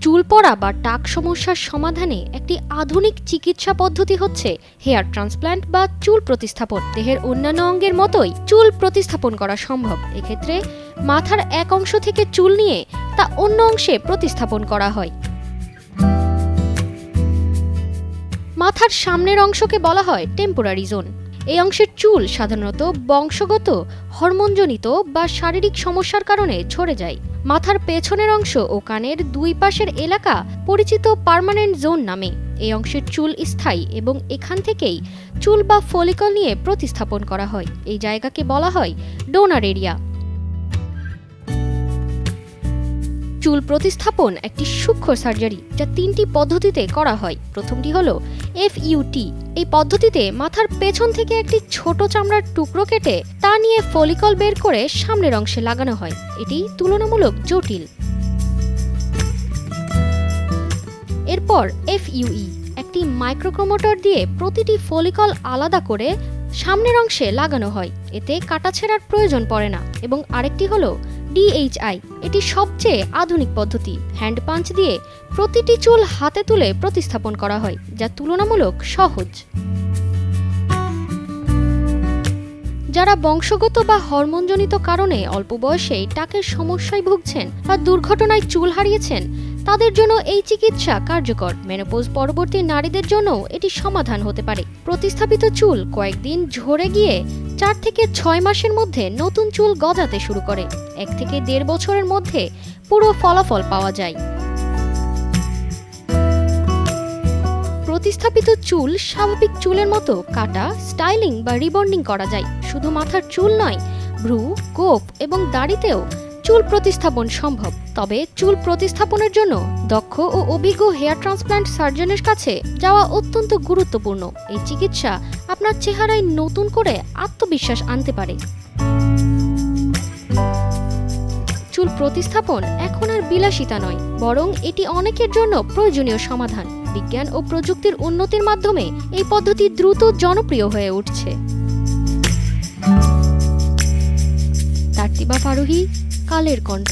চুল পড়া বা টাক সমস্যার সমাধানে একটি আধুনিক চিকিৎসা পদ্ধতি হচ্ছে হেয়ার ট্রান্সপ্ল্যান্ট বা চুল প্রতিস্থাপন। দেহের অন্যান্য অঙ্গের মতোই চুল প্রতিস্থাপন করা সম্ভব। এক্ষেত্রে মাথার এক অংশ থেকে চুল নিয়ে তা অন্য অংশে প্রতিস্থাপন করা হয়। মাথার সামনের অংশকে বলা হয় টেম্পোরারি জোন। এই অংশের চুল সাধারণত বংশগত, হরমোনজনিত বা শারীরিক সমস্যার কারণে ছড়ে যায়। মাথার পেছনের অংশ ও কানের দুই পাশের এলাকা পরিচিত পার্মানেন্ট জোন নামে। এই অংশের চুল স্থায়ী এবং এখান থেকেই চুল বা ফলিকল নিয়ে প্রতিস্থাপন করা হয়। এই জায়গাকে বলা হয় ডোনার এরিয়া। চুল প্রতিস্থাপন একটি সূক্ষ্ম সার্জারি যা তিনটি পদ্ধতিতে করা হয়। প্রথমটি হলো এফইউটি এই পদ্ধতিতে মাথার পেছন থেকে একটি ছোট চামড়ার টুকরো কেটে তা নিয়ে ফলিকল বের করে সামনের অংশে লাগানো হয়। এটি তুলনামূলক জটিল। এরপর এফইউই একটি মাইক্রোক্রোমোটর দিয়ে প্রতিটি ফলিকল আলাদা করে সামনের অংশে লাগানো হয়। এতে কাটা ছেঁড়ার প্রয়োজন পড়ে না। এবং আরেকটি হলো ডিএইচআই এটি সবচেয়ে আধুনিক পদ্ধতি। হ্যান্ড পাঞ্চ দিয়ে প্রতিটি চুল হাতে তুলে প্রতিস্থাপন করা হয়, যা তুলনামূলক সহজ। যারা বংশগত বা হরমোনজনিত কারণে অল্প বয়সেই টাকের সমস্যায় ভুগছেন বা দুর্ঘটনায় চুল হারিয়েছেন, তাদের জন্য এই চিকিৎসা কার্যকর। মেনোপোজ পরবর্তী নারীদের জন্য এটি সমাধান হতে পারে। প্রতিস্থাপিত চুল কয়েকদিন ঝরে গিয়ে চার থেকে ছয় মাসের মধ্যে নতুন চুল গজাতে শুরু করে। এক থেকে দেড় বছরের মধ্যে পুরো ফলাফল পাওয়া যায়। প্রতিস্থাপিত চুল স্বাভাবিক চুলের মতো কাটা, স্টাইলিং বা রিবন্ডিং করা যায়। শুধু মাথার চুল নয়, ভ্রু, কোপ এবং দাড়িতেও চুল প্রতিস্থাপন সম্ভব। তবে চুল প্রতিস্থাপনের জন্য দক্ষ ও অভিজ্ঞ হেয়ার ট্রান্সপ্ল্যান্ট সার্জনের কাছে যাওয়া অত্যন্ত গুরুত্বপূর্ণ। এই চিকিৎসা আপনার চেহারায় নতুন করে আত্মবিশ্বাস আনতে পারে। চুল প্রতিস্থাপন এখন আর বিলাসিতা নয়, বরং এটি অনেকের জন্য প্রয়োজনীয় সমাধান। বিজ্ঞান ও প্রযুক্তির উন্নতির মাধ্যমে এই পদ্ধতি দ্রুত জনপ্রিয় হয়ে উঠছে। তার্তিবা ফারুহি কালের কণ্ঠ।